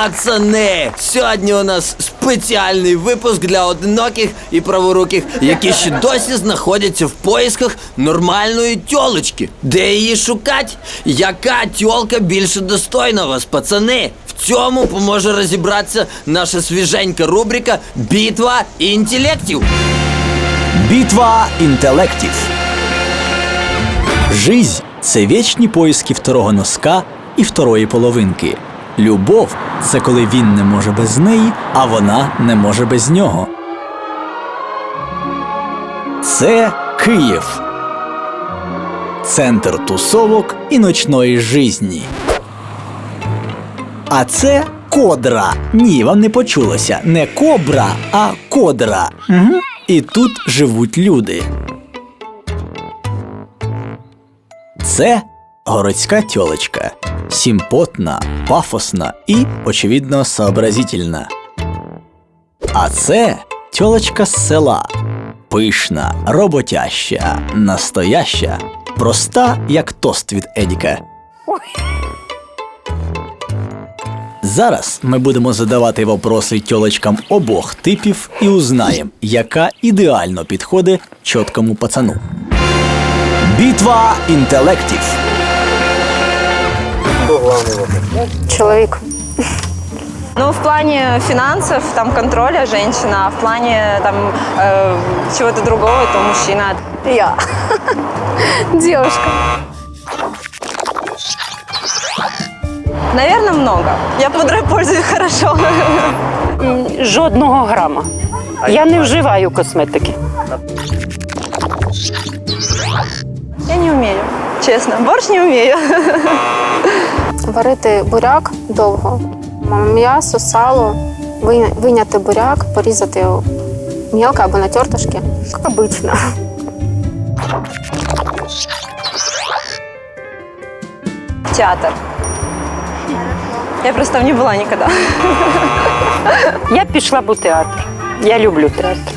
Пацани, сьогодні у нас спеціальний випуск для одиноких і праворуких, які ще досі знаходяться в поисках нормальної тьолочки. Де її шукать? Яка тьолка більше достойна вас, пацани? В цьому поможе розібратися наша свіженька рубрика Бітва інтелектів. Битва інтелектів. Жизнь це вічні поиски второго носка і второї половинки. Любов це коли він не може без неї, а вона не може без нього. Це Київ. Центр тусовок і ночної жизні. А це кодра. Ні, вам не почулося. Не кобра, а кодра. Угу. І тут живуть люди. Це городська тьолочка. Сімпотна, пафосна і, очевидно, сообразительна. А це тьолочка з села. Пишна, роботяща, настояща, проста, як тост від Едіка. Зараз ми будемо задавати вопроси тьолочкам обох типів і узнаємо, яка ідеально підходить чіткому пацану. Битва інтелектів. Человек. Ну, в плане финансов, там, контроля женщина, а в плане там э, чего-то другого, то мужчина. Я. Девушка. Наверное, много. Я пудрой пользуюсь хорошо. Жодного грама. Я не вживаю косметики. Я не умею, честно. Борщ не умею. Варити буряк довго. М'ясо, сало, ви- вийняти буряк, порізати його мілко або на тертушки. Обично. Театр. Я просто не была никогда. Я пішла б у театр. Я люблю театр.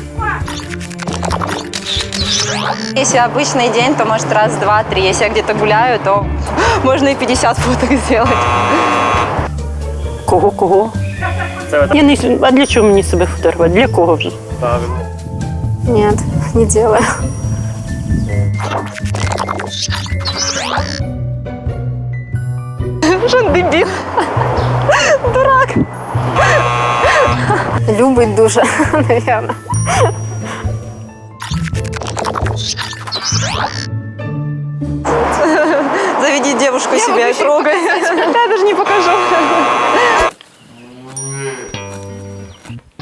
Если обычный день, то может раз, два, три. Если я где-то гуляю, то можно и 50 фоток сделать. Кого кого? Я не а для чого мені себе фотографувати? Для кого вже? Ні, не делаю. Он дебил? Дурак. Любить дуже, напевно. Заведи девушку себе и трогай. Я даже не покажу.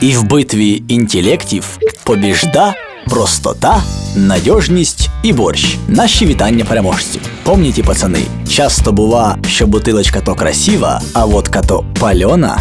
І в битві інтелектів побіжда, простота, надіжність і борщ. Наші вітання переможців. Помніті, пацани, часто бува, що бутилочка то красива, а водка то пальона.